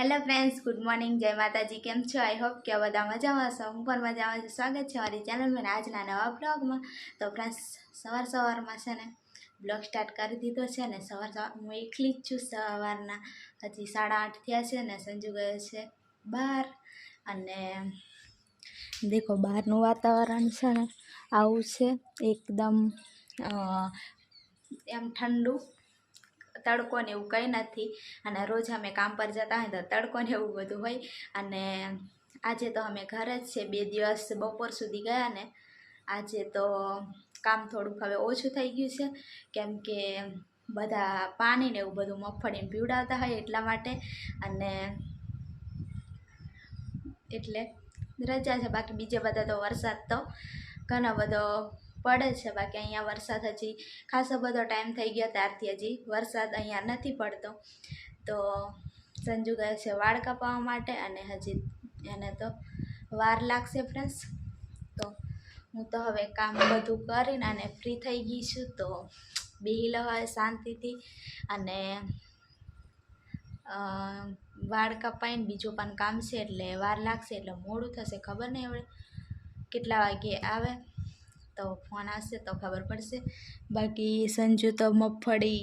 Hello friends good morning જય માતાજી કેમ છો? આઈ હોપ કે બધા મજામાં છો હું પણ મજામાં છું. સ્વાગત છે મારી ચેનલમાં આજના નવા બ્લોગમાં તો ફ્રેન્ડ્સ સવાર સવારમાં છે ને બ્લોગ સ્ટાર્ટ કરી દીધો છે ને, સવાર સવાર હું એકલી જ છું સવારના. હજી સાડા આઠ થયા છે ને, સંજુ ગયો છે બહાર અને દેખો, બહારનું વાતાવરણ છે ને, આવું છે. એકદમ એમ ઠંડુ. તડકો ને એવું કંઈ નથી. અને રોજ અમે કામ પર જતા હોય તો તડકો ને એવું બધું હોય. અને આજે તો અમે ઘરે જ છે. બે દિવસ બપોર સુધી ગયા ને. આજે તો કામ થોડુંક હવે ઓછું થઈ ગયું છે. કેમ કે બધા પાણી ને એવું બધું મગફળીને પીવડાવતા હોય એટલા માટે. અને એટલે રજા છે. બાકી બીજે બધા તો વરસાદ તો ઘણો બધો પડે છે. બાકી અહીંયા વરસાદ હજી ખાસો બધો ટાઈમ થઈ ગયો ત્યારથી હજી વરસાદ અહીંયા નથી પડતો. તો સંજુ ગયો છે વાળ કપાવવા માટે અને હજી એને તો વાર લાગશે ફ્રેન્ડ્સ તો હું તો હવે કામ બધું કરીને અને ફ્રી થઈ ગઈ છું. તો બેહી લો હવે શાંતિથી. અને વાળ કપાઈને બીજું પણ કામ છે એટલે વાર લાગશે એટલે મોડું થશે. ખબર નહીં હવે કેટલા વાગે આવે. તો ફોન આવશે તો ખબર પડશે. બાકી સંજુ તો મગફળી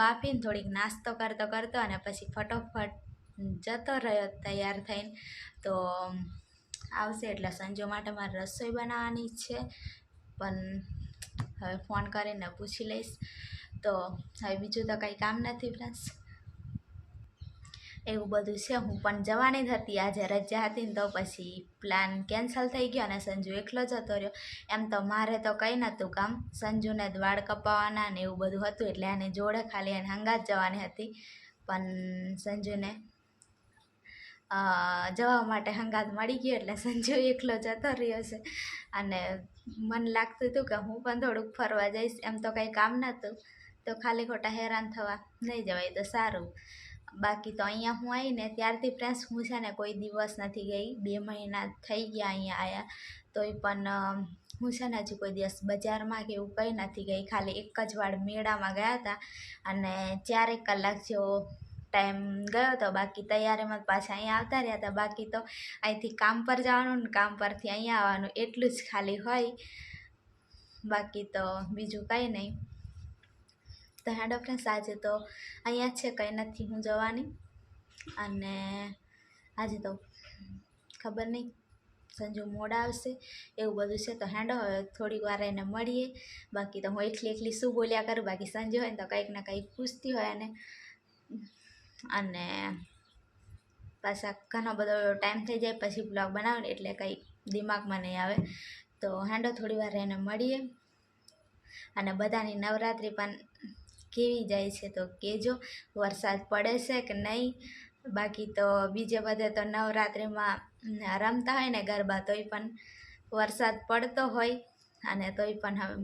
બાફીને થોડીક નાસ્તો કરતો કરતો અને પછી ફટોફટ જતો રહ્યો તૈયાર થઈને. તો આવશે એટલે સંજુ માટે મારે રસોઈ બનાવવાની છે. પણ હવે ફોન કરીને પૂછી લઈશ. તો હવે બીજું તો કંઈ કામ નથી ફ્રેન્ડ્સ એવું બધું છે. હું પણ જવાની જ હતી આજે રજા હતી ને તો પછી પ્લાન કેન્સલ થઈ ગયો અને સંજુ એકલો જતો રહ્યો. એમ તો મારે તો કંઈ નહોતું કામ. સંજુને દ્વાળ વાળ કપાવવાના ને એવું બધું હતું એટલે એને જોડે ખાલી એને હંગાત જવાની હતી. પણ સંજુને જવા માટે હંગાત મળી ગયો એટલે સંજુ એકલો જતો રહ્યો છે. અને મને લાગતું હતું કે હું પણ થોડુંક ફરવા જઈશ. એમ તો કંઈ કામ નહોતું. તો ખાલી ખોટા હેરાન થવા નહીં જવાય. તો સારું. બાકી તો અહીંયા હું આવીને ત્યારથી ફ્રેન્ડ્સ હું છે ને કોઈ દિવસ નથી ગઈ. બે મહિના થઈ ગયા અહીંયા આવ્યા તોય પણ હું છે ને હજુ કોઈ દિવસ બજારમાં કે એવું કંઈ નથી ગઈ. ખાલી એક જ વાર મેળામાં ગયા હતા. અને ચારેક કલાક જેવો ટાઈમ ગયો હતો. બાકી તૈયારીમાં પાછા અહીંયા આવતા રહ્યા હતા. બાકી તો અહીંથી કામ પર જવાનું ને કામ પરથી અહીંયા આવવાનું. એટલું જ ખાલી હોય. બાકી તો બીજું કંઈ નહીં. તો હેડો ફ્રેન્ડ્સ આજે તો અહીંયા છે, કંઈ નથી, હું જવાની. અને આજે તો ખબર નહીં, સંજુ મોડા આવશે, એવું બધું છે. તો હેડો, હવે થોડીક વાર એને મળીએ. બાકી તો હું એકલી એકલી શું બોલ્યા કરું? બાકી સંજુ હોય ને તો કંઈક ના કંઈક પૂછતી હોય અને અને પાછા ઘણો બધો ટાઈમ થઈ જાય, પછી બ્લોગ બનાવે એટલે કંઈ દિમાગમાં નહીં આવે. તો હેન્ડો થોડી વાર એને મળીએ. અને બધાની નવરાત્રિ પણ કેવી જાય છે તો કહેજો વરસાદ પડે છે કે નહીં? બાકી તો બીજે બધે તો નવરાત્રિમાં રમતા હોય ને ગરબા, તોય પણ વરસાદ પડતો હોય અને તોય પણ હવે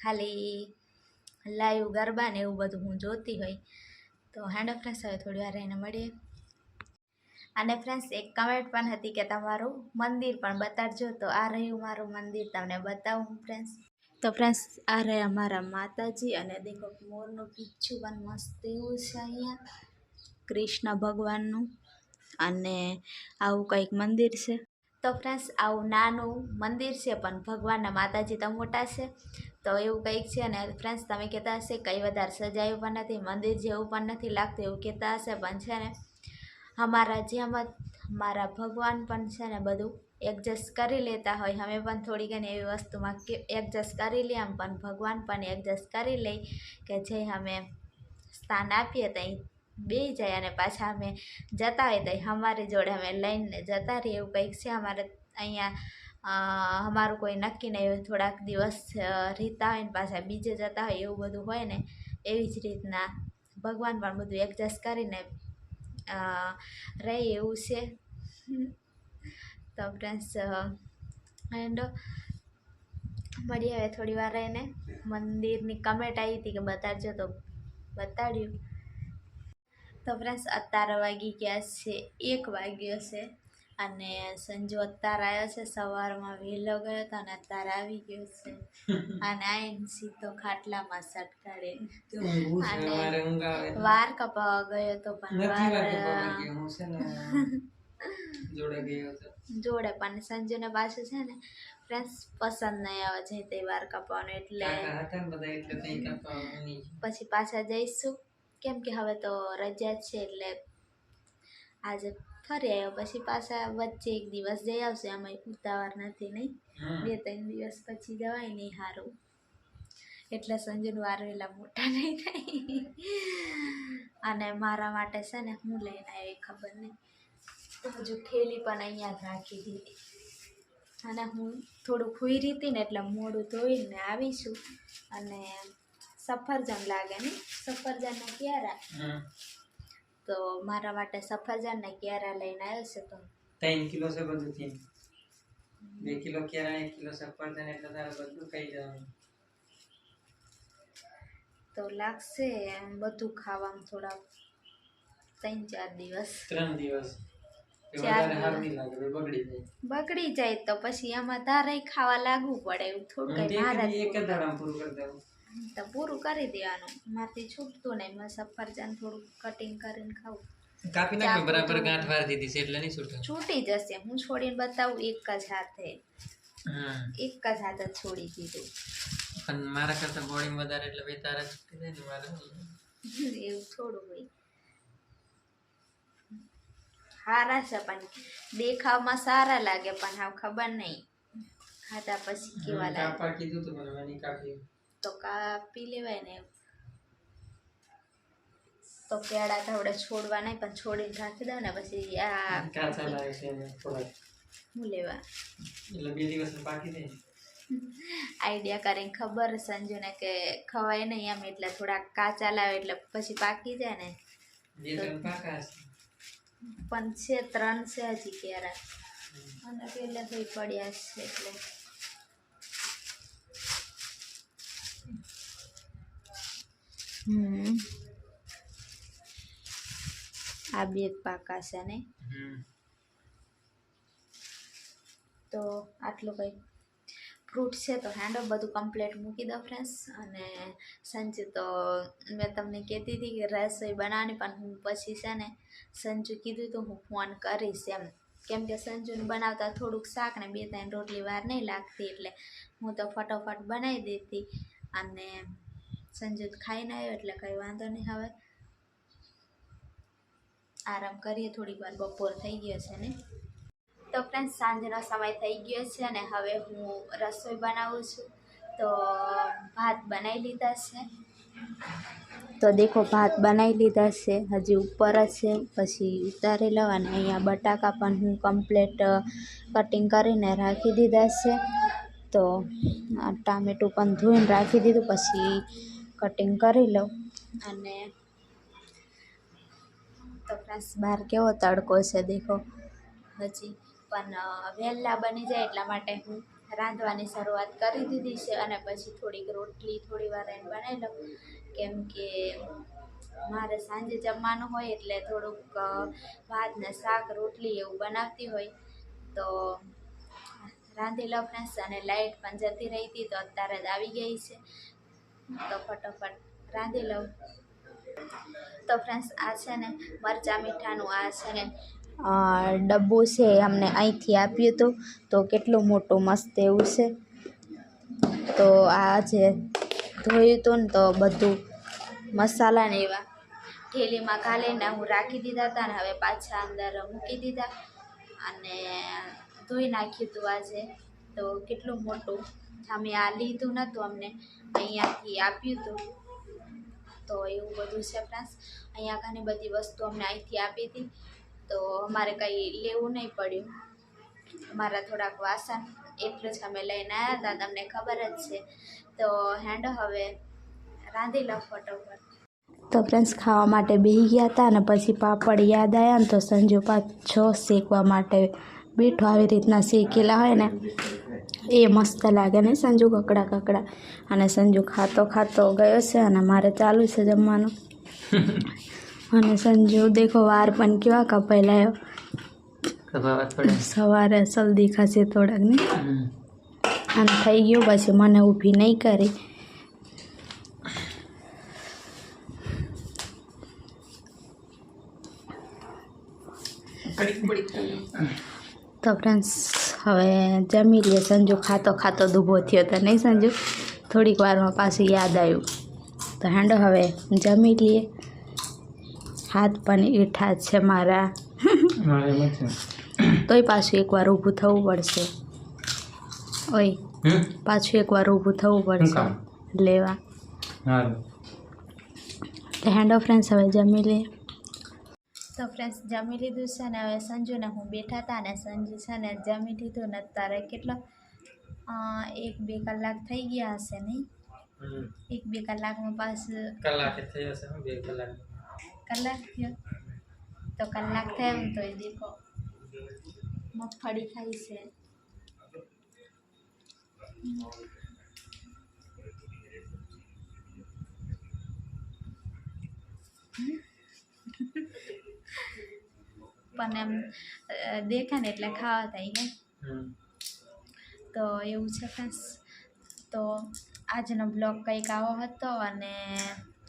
ખાલી લાઈવ ગરબા ને એવું બધું હું જોતી હોય. તો હેન્ડ ફ્રેન્ડ્સ, હવે થોડી વાર એને મળીએ. અને ફ્રેન્ડ્સ, એક કમેન્ટ પણ હતી કે તમારું મંદિર પણ બતાડજો, તો આ રહ્યું મારું મંદિર, તમને બતાવું ફ્રેન્ડ્સ. તો ફ્રેન્ડ્સ આ રહ્યા અમારા માતાજી અને દેખો મોરનું પીછું પણ મસ્ત એવું છે અહીંયા. કૃષ્ણ ભગવાનનું અને આવું કંઈક મંદિર છે. તો ફ્રેન્ડ્સ આવું નાનું મંદિર છે, પણ ભગવાનના માતાજી તો મોટા છે. તો એવું કંઈક છે અને ફ્રેન્ડ્સ તમે કહેતા હશે કંઈ વધારે સજાયું પણ નથી, મંદિર જેવું પણ નથી લાગતું એવું કહેતા હશે પણ છે ને, અમારા જેમ જ મારા ભગવાન પણ છે ને બધું એડજસ્ટ કરી લેતા હોય. અમે પણ થોડી ઘણી એવી વસ્તુમાં કે એડજસ્ટ કરી લઈએ આમ પણ ભગવાન પણ એડજસ્ટ કરી લે કે જે અમે સ્થાન આપીએ ત્યાં બે જાય અને પાછા અમે જતા હોય તો અમારી જોડે અમે લઈને જતા રહીએ. એવું કંઈક છે અમારે અહીંયા અમારું કોઈ નક્કી નહીં હોય. થોડાક દિવસ રહેતા હોય ને પાછા બીજે જતા હોય એવું બધું હોય ને એવી જ રીતના ભગવાન પણ બધું એડજસ્ટ કરીને રહે એવું છે. તો ફ્રેન્ડ્સ એન્ડ મળીએ હવે થોડી વાર રહીને મંદિરની કમેન્ટ આવી હતી કે બતાડજો તો બતાડ્યું. તો ફ્રેન્ડ્સ અત્યારે વાગી ગયા છે એક વાગ્યો છે અને સંજુ અત્યારે આવ્યો છે સવારમાં વહેલો ગયો હતો અને અત્યારે આવી ગયો છે. અને આઈને સીધો ખાટલામાં સટકાડીને અને આવે. વાર કપાવા ગયો તો પણ વાર જોડે ગયો હતો. જોડે પણ સંજુને પાછું છે ને ફ્રેન્ડ્સ પસંદ નહીં આવે છે તે વાર કપાવવાનું એટલે એટલે. પછી પાછા જઈશું. કેમ કે હવે તો રજા છે એટલે આજે ફરી આવ્યો. પછી પાછા વચ્ચે એક દિવસ જઈ આવશે આમાં ઉતાવળ નથી નહીં? બે ત્રણ દિવસ પછી જવાય નહીં સારું એટલે સંજુન વાર વહેલા મોટા નહીં થાય. અને મારા માટે છે ને હું લઈને આવી ખબર નહીં. હજુ થેલી પણ અહીંયા જ રાખી દીધી. અને હું થોડું ખુઈ રીતી ને એટલે મોડું ધોઈને આવીશું. અને સફરજન લાગે ને? સફરજનના ક્યારા. તો મારા માટે સફરજનના ક્યારા લઈને આવ્યો છે તો? ત્રણ કિલો છે બધું થી બે કિલો ક્યારા એક કિલો સફરજન એટલે તારે બધું ખાઈ જવાનું. તો લાગશે એમ બધું ખાવામાં થોડા ત્રણ ચાર દિવસ. ત્રણ દિવસ. બગડી જાય. તો પછી આમાં તારે ખાવા લાગવું પડે એવું થોડું મારા તો પૂરું કરી દેવાનું. મારથી છૂટતું નહીં મેં સફરજન થોડું કટિંગ કરીને ખાવું. કાપી નાખ, બરાબર ગાંઠ વાર દીધી છે એટલે નહીં છૂટે. છૂટી જશે. હું છોડીને બતાવું એક જ હાથે. એક જ હાથે છોડી દીધું. પણ મારા કરતા બોડી વધારે એટલે ભાઈ તારા છૂટી જાય ને મારા એવું થોડું હોય. સારા છે પણ દેખાવમાં સારા લાગે પણ હાવ ખબર નહીં. ખાધા પછી કેવા લાગે. કાપા કીધું તો મને નહીં તો કાપી લેવાય ને તો કેળા થોડે છોડવા નહીં પણ છોડીને રાખી દઉં ને પછી આ કાચા લાગે છે હું લેવા? એટલે બે દિવસ પાકી દે આઈડિયા કરીને ખબર સંજુને કે ખવાય નહીં એમ એટલે થોડાક કાચા લાવે એટલે પછી પાકી જાય ને. પણ છે ત્રણ છે હજી ક્યારે. અને પેલે ભાઈ પડ્યા છે એટલે. હમ. આ બે જ પાકા છે ને? તો આટલું કંઈ. ફ્રૂટ છે તો હેન્ડો બધું કમ્પ્લીટ મૂકી દો ફ્રેન્ડ્સ અને સંજુ તો મેં તમને કહેતી હતી કે રસોઈ બનાવવાની, પણ હું પછી છે ને સંજુ કીધું તો હું ફોન કરીશ એમ. કેમ કે સંજુને બનાવતા થોડુંક શાક ને બે ત્રણ રોટલી વાર નહીં લાગતી, એટલે હું તો ફટોફટ બનાવી દેતી. અને સંજુ ખાઈને આવ્યો, એટલે કંઈ વાંધો નહીં હવે. આરામ કરીએ, થોડીક વાર બપોર થઈ ગયો છે ને. તો ફ્રેન્ડ સાંજનો સમય થઈ ગયો છે અને હવે હું રસોઈ બનાવું છું. તો ભાત બનાવી લીધા છે. તો દેખો, ભાત બનાવી લીધા છે. હજી ઉપર જ છે. પછી ઉતારી લઉં અને અહીંયા બટાકા પણ હું કમ્પ્લેટ કટિંગ કરીને રાખી દીધા છે. તો ટામેટું પણ ધોઈને રાખી દીધું. પછી કટિંગ કરી લઉં. અને તો ફ્રેન્ડ્સ બહાર કેવો તડકો છે, દેખો. હજી પણ વહેલા બની જાય એટલા માટે હું રાંધવાની શરૂઆત કરી દીધી છે અને પછી થોડીક રોટલી થોડી વાર એને બનાવી લઉં. કેમ કે મારે સાંજે જમવાનું હોય એટલે થોડુંક ભાત ને શાક, રોટલી એવું બનાવતી હોય. તો રાંધી લઉં ફ્રેન્ડ્સ અને લાઇટ પણ જતી રહી હતી તો અત્યારે જ આવી ગઈ છે. તો ફટોફટ રાંધી લઉં. તો ફ્રેન્ડ્સ આ છે ને મરચાં મીઠાનું, આ છે ને ડબ્બું છે એ અમને અહીંથી આપ્યું હતું તો કેટલું મોટું મસ્ત એવું છે. તો આ જે ધોયું હતું ને તો બધું મસાલા ને એવા થેલીમાં ઘાલીને હું રાખી દીધા હતા ને હવે પાછા અંદર મૂકી દીધા અને ધોઈ નાખ્યું હતું આજે. તો કેટલું મોટું. અમે આ લીધું નહોતું અમને અહીંયાથી આપ્યું હતું તો એવું બધું છે ફ્રેન્ડ્સ. અહીંયા ઘણી બધી વસ્તુ અમને અહીંથી આપી હતી. તો અમારે કંઈ લેવું નહીં પડ્યું. અમારા થોડાક વાસણ એટલું જ અમે લઈને આવ્યા હતા, તમને ખબર જ છે. તો હેન્ડ હવે રાંધી લો ફટોફટ તો ફ્રેન્ડ્સ ખાવા માટે બેસી ગયા હતા અને પછી પાપડ યાદ આવ્યા ને તો સંજુ પાછો શેકવા માટે બેઠો આવી રીતના શેકેલા હોય ને, એ મસ્ત લાગે ને સંજુ કકડા કકડા. અને સંજુ ખાતો ખાતો ગયો છે અને મારે ચાલુ છે જમવાનું. અને સંજુ દેખો વાર પણ કેવા કપાયેલા સવારે સલ્દી ખાશે થોડાક ને. આમ થઈ ગયું પછી મને ઊભી નહીં કરી. તો ફ્રેન્ડ્સ હવે જમી લઈએ. સંજુ ખાતો ખાતો દૂભો થયો તો નહીં સંજુ? થોડીક વારમાં પાછું યાદ આવ્યું. તો હાંડો હવે જમી લઈએ. હાથ પણ એઠા છે મારા. તોય પાછું એકવાર ઊભું થવું પડશે. ઓય? પાછું એકવાર ઊભું થવું પડશે. લેવા. તો હેન્ડો ફ્રેન્ડ્સ હવે જમી લે. તો ફ્રેન્ડ્સ જમી લીધું છે ને હવે સંજુને હું બેઠા હતા ને સંજુ છે ને જમી લીધું ને તારે કેટલો? એક બે કલાક થઈ ગયા હશે નહીં? એક બે કલાકમાં પાછું કલાકે થઈ હશે બે કલાક. કલાક થયો તો કલાક થયો તો એ દેખો મગફળી ખાઈ છે પણ એમ દેખે ને એટલે ખાવા થાય કે તો એવું છે ફ્રેન્ડ્સ તો આજનો બ્લોગ કંઈક આવો હતો અને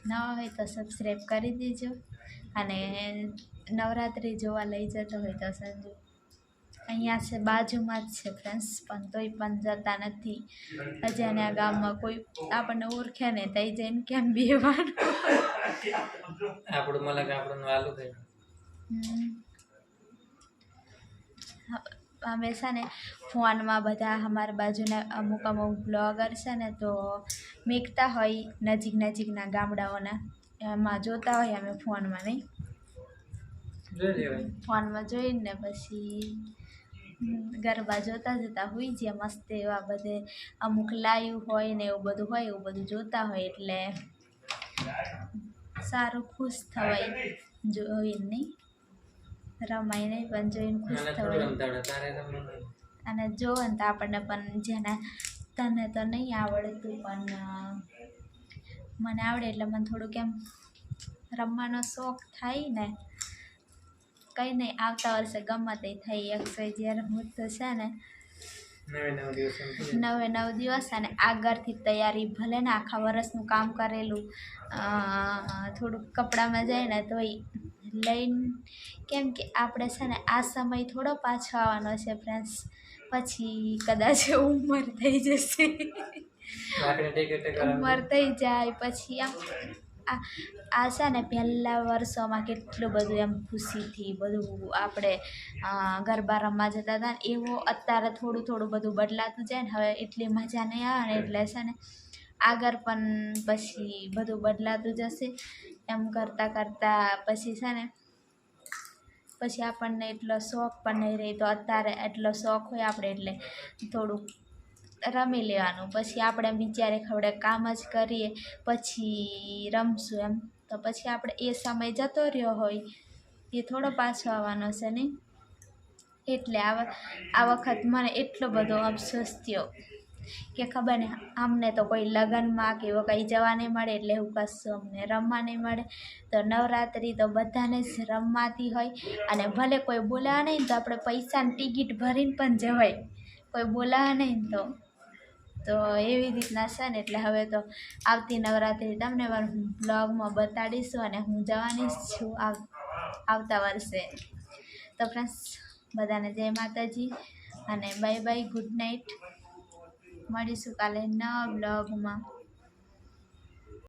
નવા હોય તો સબસ્ક્રાઈબ કરી દેજો. અને નવરાત્રિ જોવા લઈ જતો હોય તો સંજુ. અહીંયા છે બાજુમાં જ છે ફ્રેન્ડ્સ પણ તોય પણ જતા નથી. અજાણ્યા ગામમાં કોઈ આપણને ઓળખે ને તઈ જઈને કેમ બેવાનું આપણું મલક આપણું વાલું થાય અમે છે ને ફોનમાં બધા અમારા બાજુના અમુક અમુક બ્લોગર છે ને તો મેકતા હોય નજીક નજીકના ગામડાઓના. એમાં જોતા હોય અમે ફોનમાં નહીં. ફોનમાં જોઈને પછી ગરબા જોતા જોતા હોઈ જે મસ્ત એવા બધે અમુક લાઈવ હોય ને એવું બધું હોય એવું બધું જોતા હોય એટલે સારું ખુશ થવાય. જોઈને નહીં. રમાય નહીં પણ જોઈને ખુશ થવાય અને જોવો ને તો આપણને પણ જેના તને તો નહીં આવડતું પણ મને આવડે એટલે મને થોડુંક એમ રમવાનો શોખ થાય ને કંઈ નહીં આવતા વર્ષે ગમત થઈ એકસો જ્યારે હું તો છે ને નવે નવ દિવસ એમ થયું. નવે નવ દિવસ અને આગળથી તૈયારી ભલે ને આખા વર્ષનું કામ કરેલું થોડુંક કપડામાં જાય ને તોય લઈને કેમ કે આપણે છે ને આ સમય થોડો પાછો આવવાનો છે ફ્રેન્ડ્સ પછી કદાચ ઉંમર થઈ જશે. ઉંમર થઈ જાય પછી આમ આ આ છે ને પહેલાં વર્ષોમાં કેટલું બધું એમ ખુશીથી બધું આપણે ગરબા રમવા જતા હતા ને એવો અત્યારે થોડું થોડું બધું બદલાતું જાય ને હવે એટલી મજા નહીં આવે ને એટલે છે ને આગળ પણ પછી બધું બદલાતું જશે. એમ કરતાં કરતાં પછી છે ને, પછી આપણને એટલો શોખ પણ નહીં રહે. તો અત્યારે એટલો શોખ હોય આપણે એટલે થોડુંક રમી લેવાનું. પછી આપણે વિચારે ખવડે કામ જ કરીએ, પછી રમશું એમ. તો પછી આપણે એ સમય જતો રહ્યો હોય, એ થોડો પાછો આવવાનો છે નહીં? એટલે આ આ વખત મને એટલો બધો અફસોસ થયો. કે ખબર ને, અમને તો કોઈ લગ્નમાં કે એવો કંઈ જવા નહીં મળે, એટલે એવું કશું અમને રમવા નહીં મળે. તો નવરાત્રિ તો બધાને જ રમવાતી હોય અને ભલે કોઈ બોલાવે નહીં તો આપણે પૈસાની ટિકિટ ભરીને પણ જવાય. કોઈ બોલાવે નહીં તો. તો એવી રીતના છે ને, એટલે હવે તો આવતી નવરાત્રિ તમને હું બ્લોગમાં બતાડીશું અને હું જવાની છું આવ, આવતા વર્ષે. તો ફ્રેન્ડ્સ બધાને જય માતાજી અને બાય બાય ગુડ નાઇટ મળીશું કાલે નવા બ્લોગમાં.